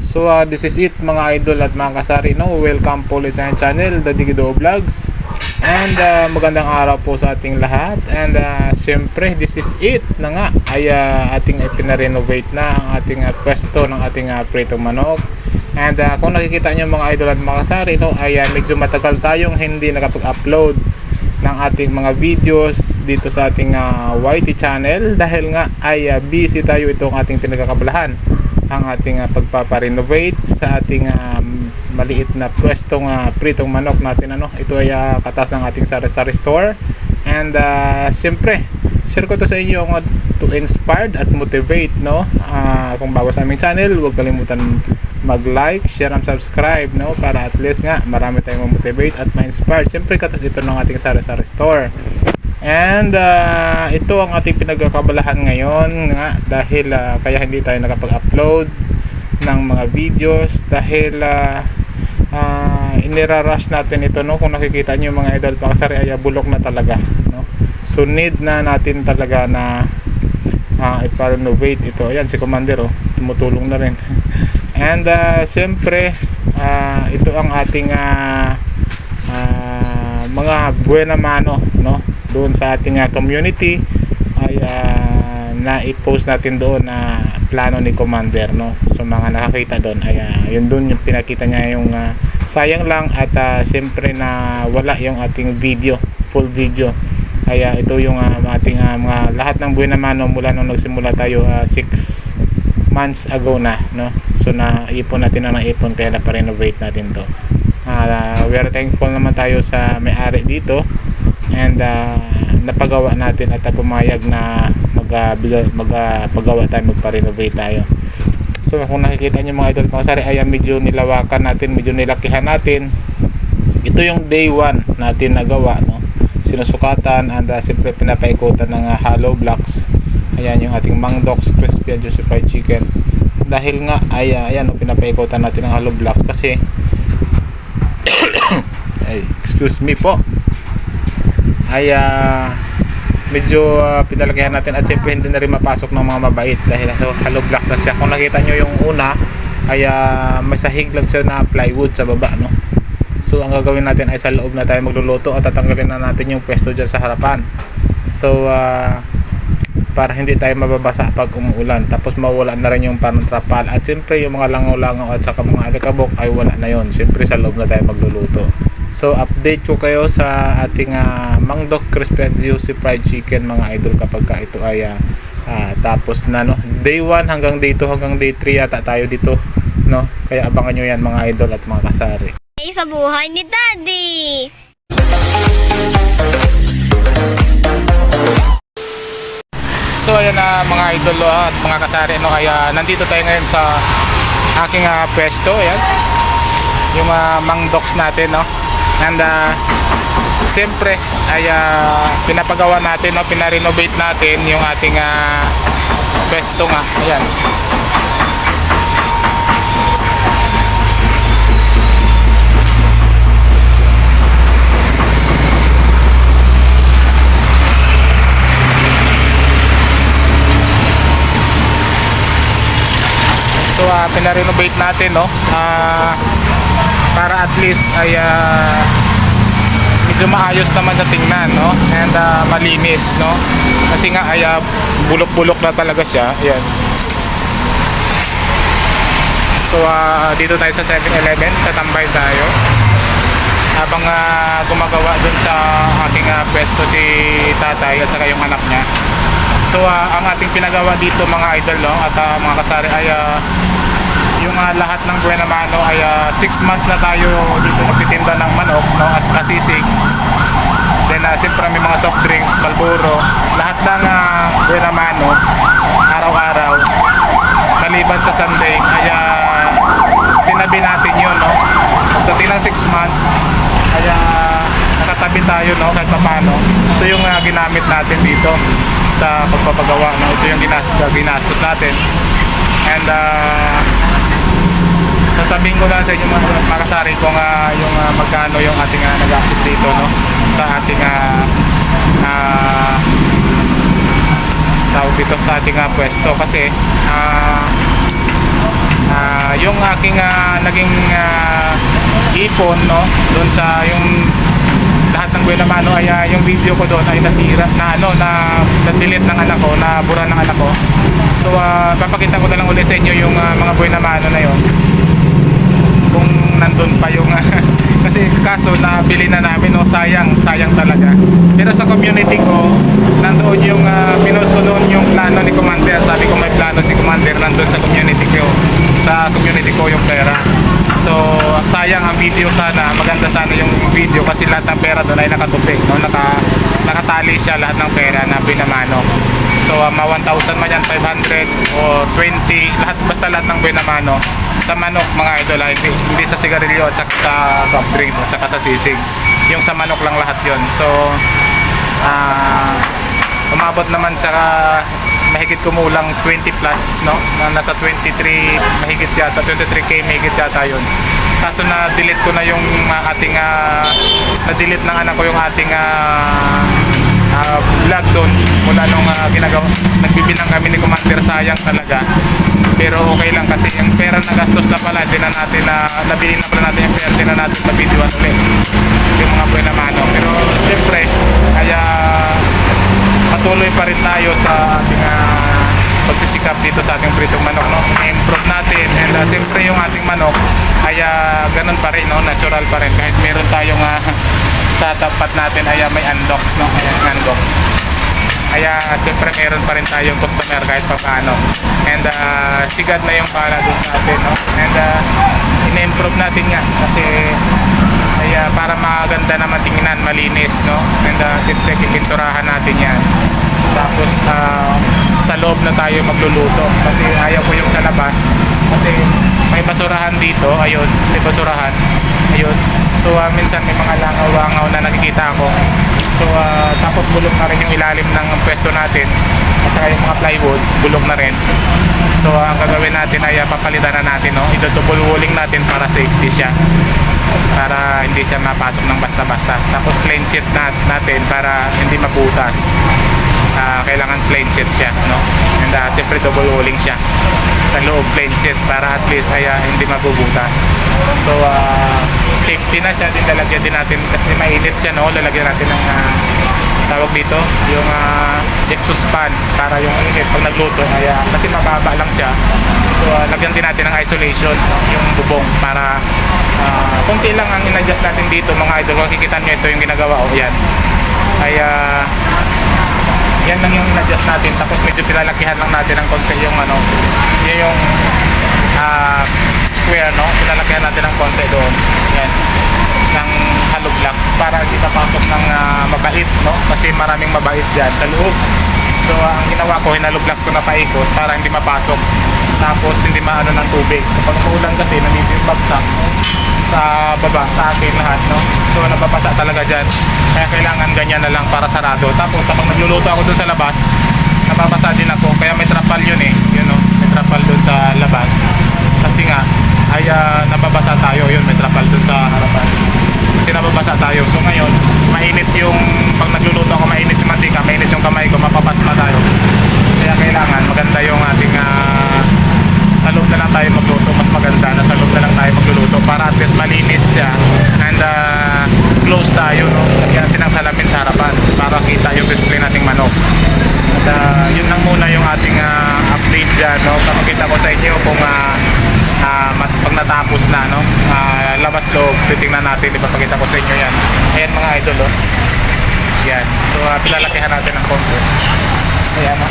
So uh, this is it mga idol at mga kasari no. Welcome po ulit sa channel, The Digido Vlogs. And uh, magandang araw po sa ating lahat. And uh, siyempre this is it na nga ay uh, ating ipinarenovate na ang ating uh, pwesto ng ating uh, pritong manok. And uh, kung nakikita nyo mga idol at mga kasari no, ay uh, medyo matagal tayong hindi nakapag-upload ng ating mga videos dito sa ating uh, YT channel dahil nga ay uh, busy tayo itong ating pinagkakabalahan ang ating uh, pagpaparenovate sa ating um, maliit na pwestong uh, pritong manok natin ano? Ito ay uh, katas ng ating sari-sari store. And uh, siyempre share ko to sa inyo uh, to inspired at motivate no? Uh, kung bago sa aming channel huwag kalimutan mag-like, share and subscribe no? Para at least nga marami tayong motivate at ma-inspire siyempre katas ito ng ating sari-sari store. And uh, ito ang ating pinagkakabalahan ngayon nga dahil uh, kaya hindi tayo nakapag-upload ng mga videos dahil uh, uh, inirarush natin ito no? Kung nakikita niyo mga idol pakasari ay bulok na talaga so need na natin talaga na uh, ipa-renovate ito. Ayan si commander oh. Tumutulong na rin. And uh, siyempre uh, ito ang ating uh, uh, mga buena mano no? Doon sa ating uh, community ay uh, na-post natin doon na plano ni Commander no? So mga nakakita doon ay uh, yun doon yung pinakita niya yung uh, sayang lang at uh, siyempre na wala yung ating video full video ay uh, ito yung uh, ating uh, mga lahat ng buwan naman no, mula nung nagsimula tayo 6 uh, months ago na no? So na ipon natin na ipon kaya na pa-renovate natin to. Uh, we are thankful naman tayo sa may-ari dito and uh, napagawa natin at uh, pumayag na magpagawa mag, uh, tayo magpa-renovate tayo. So kung nakikita nyo mga idol mga sari ay medyo nilawakan natin medyo nilakihan natin. Ito yung day 1 natin nagawa sinusukatan and uh, siyempre pinapaikutan ng uh, hollow blocks. Ayan yung ating mangdoks crispy and juicy fried chicken. Dahil nga ay uh, ayan no, pinapaikutan natin ng hollow blocks kasi ay, excuse me po. Ay uh, medyo uh, pinalakihan natin at siyempre hindi na rin mapasok ng mga mabait dahil hollow blocks na siya. Kung nakita nyo yung una ay uh, may sahig lang siya na plywood sa baba no so ang gagawin natin ay sa loob na tayo magluluto at tatanggalin na natin yung pwesto dyan sa harapan so uh, para hindi tayo mababasa pag umuulan tapos mawala na rin yung pantrapal at siyempre yung mga langaw-langaw at saka mga alikabok ay wala na yon siyempre sa loob na tayo magluluto So update ko kayo sa ating uh, Mangdok Crispy and Juicy Fried Chicken mga idol kapag ka ito ay uh, uh, tapos na no. Day 1 hanggang day 2 hanggang day 3 yata tayo dito no. Kaya abangan nyo yan mga idol at mga kasari. Sa buhay ni Daddy. So ayan na mga idol uh, at mga kasari no kaya nandito tayo ngayon sa aking uh, pwesto ayan. Yung uh, Mangdoks natin no. And uh, siyempre ay uh, pinapagawa natin no, pinarenovate natin yung ating uh, pwesto nga. Ayan. So uh, pinarenovate natin no. Uh, para at least ay uh, medyo maayos naman sa tingnan no? And uh, malinis no? Kasi nga ay uh, bulok-bulok na talaga siya. Ayan. So uh, dito tayo sa 7-Eleven tatambay tayo. Habang uh, gumagawa dun sa aking uh, pwesto si tatay at saka yung anak niya so uh, ang ating pinagawa dito mga idol no? At uh, mga kasari ay uh, yung uh, lahat ng Buena Mano ay 6 uh, months na tayo dito nagtitinda ng manok no, at saka sisig. Then uh, siyempre may mga soft drinks, Malboro. Lahat ng uh, Buena Mano araw-araw. Maliban sa Sunday ay uh, tinabi natin yun no? pagdating ng 6 months ay uh, nakatabi tayo no? kahit paano ito yung uh, ginamit natin dito sa pagpapagawa no? ito yung ginastos, ginastos natin and uh, sasabihin ko lang sa inyo mga makasari kung uh, yung uh, magkano yung ating uh, nag dito no sa ating uh, uh, tawag dito sa ating uh, pwesto kasi uh, uh, yung aking ah, naging ah, ipon no doon sa yung lahat ng Buena Mano ay ah, yung video ko doon ay nasira na ano na na-delete ng anak ko na bura ng anak ko. So ah, papakita ko na lang ulit sa inyo yung ah, mga Buena Mano na yon kung nandun pa yung kasi kaso nabili na namin no sayang sayang talaga. Pero sa community ko nandoon yung uh, pinost ko noon yung plano ni Commander. Sabi ko may plano si Commander nandun sa community ko sa community ko yung pera. So sayang ang video sana. Maganda sana yung video kasi lahat ng pera doon ay nakatupig no? Naka nakatali siya lahat ng pera na binamano. So uh, ma 1,000 man yan 500 o 20 lahat basta lahat ng binamano sa manok mga idol ay hindi, hindi sa sigarilyo at saka sa soft drinks at saka sa sisig. Yung sa manok lang lahat yon so ah umabot naman sa mahigit kumulang 20 plus no? Na nasa 23 mahigit yata 23k mahigit yata yun kaso na delete ko na yung ah, ating ah, na delete ng anak ko yung ating ah, ah, vlog doon. Mula nung ah, ginagawa. Nagbibilang kami ni Commander sayang talaga. Pero okay lang kasi yung pera na gastos na pala hindi na natin na nabili na pala natin yung pera hindi na natin na videoan ulit. Yung mga buena mano. Pero siyempre kaya patuloy pa rin tayo sa ating ah, pagsisikap dito sa ating pritong manok no? Improve natin and uh, siyempre yung ating manok ay ah, ganun pa rin no? Natural pa rin. Kahit meron tayong ah, sa tapat natin ay ah, may undox no? Ayan undox kaya siyempre meron pa rin tayong customer kahit pa paano and uh, sigad na yung para dun sa atin no? And uh, in-improve natin nga kasi uh, maganda naman tingnan malinis no? And uh, siyempre kikinturahan natin yan. Tapos uh, sa loob na tayo magluluto. Kasi ayaw ko yung sa labas. Kasi may basurahan dito. Ayun may basurahan. Ayun. So uh, minsan may mga langaw-langaw na nakikita ako so uh, tapos bulok na rin yung ilalim ng pwesto natin. At saka yung mga plywood bulok na rin. So uh, ang gagawin natin ay uh, papalitan na natin no? Idodouble walling natin para safety siya. Para hindi siya mapasok ng basta-basta. Tapos plain sheet nat natin para hindi mabutas. Ah, kailangan plain sheet siya no? And uh, siyempre double walling siya. Sa loob plain sheet para at least ay ah, hindi mabubutas. So ah, safety na siya din lalagyan din natin kasi mainit siya no? Lalagyan natin ng ah, tawag dito yung ah, exhaust fan para yung init pag nagluto ay ah, kasi mababa lang siya. So ah, lagyan din natin ng isolation yung bubong para ah, konti lang ang in-adjust natin dito mga idol. Kung kikita nyo ito yung ginagawa o yan. Ay ah, yan lang yung in-adjust natin. Tapos medyo pinalakihan lang natin ng konti yung ano yun yung ah, square no? Pinalakihan natin ng konti doon yan ng hollow blocks para hindi papasok ng ah, mabait no? Kasi maraming mabait dyan sa loob. So ah, ang ginawa ko hinalo blocks ko na paikot para hindi mapasok. Tapos hindi maano ng tubig. Kapag umuulan kasi nandito yung sa baba sa akin lahat no? So nababasa talaga dyan. Kaya kailangan ganyan na lang para sarado. Tapos kapag nagluluto ako dun sa labas nababasa din ako. Kaya may trapal yun eh. Yun no? May trapal dun sa labas. Kasi nga ay ah, nababasa tayo. Yun may trapal dun sa harapan. Kasi nababasa tayo. So ngayon mainit yung pag nagluluto ako mainit yung mantika mainit yung kamay ko mapapasma tayo. Kaya kailangan maganda yung ating ah, sa loob na lang tayo magluto. Mas maganda na sa loob na lang tayo magluluto para at least malinis siya and uh, close tayo no? Lagyan natin ng salamin sa harapan para kita yung display nating manok. At uh, yun lang muna yung ating uh, update dyan no? Papakita ko sa inyo kung uh, uh, mat- pag natapos na no uh, labas loob titingnan natin ipapakita ko sa inyo yan ayan mga idol oh. yan so uh, pinalakihan natin ng konti ayan no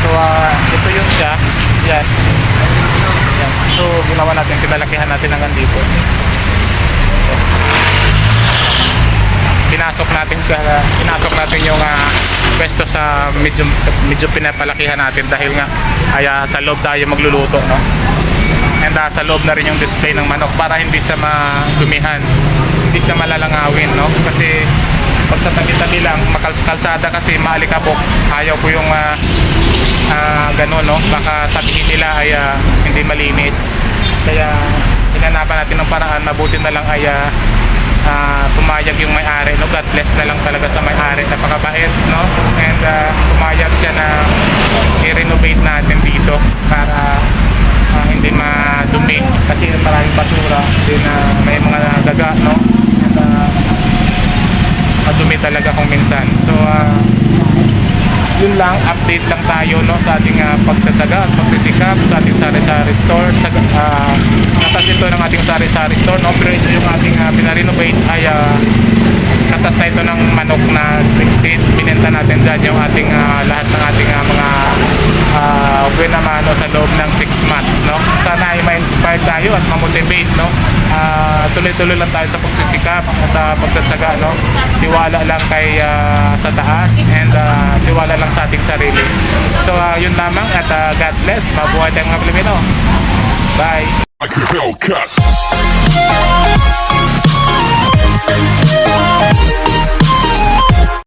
So, ah, ito yun siya. Yan. Yan. So, ginawa natin, pinalakihan natin hanggang dito. Pinasok natin siya, pinasok natin yung ah, pwesto sa medyo, medyo pinapalakihan natin dahil nga ay ah, sa loob tayo magluluto, no? And ah, sa loob na rin yung display ng manok para hindi siya madumihan, hindi siya malalangawin, no? Kasi pag sa tabi-tabi lang, makalsada kasi maalikabok. Ayaw ko yung ah, ah, ganun, no? Baka sabihin nila ay ah, hindi malinis. Kaya hinanapan natin ng paraan, mabuti na lang ay ah, ah, pumayag yung may-ari, no? God bless na lang talaga sa may-ari, napakabait, no? And ah, pumayag siya na i-renovate natin dito para ah, hindi ma basura. Then ah, may mga daga, no? And ah, madumi talaga kung minsan. So, ah, yun lang, update lang tayo no sa ating uh, pagtsatsaga at pagsisikap sa ating sari-sari store. Tsaga, uh, katas ito ng ating sari-sari store, no? Pero ito yung ating uh, pinarenovate ay ah, katas na ito ng manok na bin- binenta natin dyan yung ating ah, lahat ng ating ah, mga uh, buena mano sa loob ng 6 months no? Sana ay ma-inspire tayo at ma-motivate no? Ah, tuloy-tuloy lang tayo sa pagsisikap at uh, pagtsatsaga no? Tiwala lang kay ah, sa taas and ah, tiwala lang sa ating sarili. So ah, yun lamang at ah, God bless. Mabuhay tayong mga Pilipino. Bye. Like.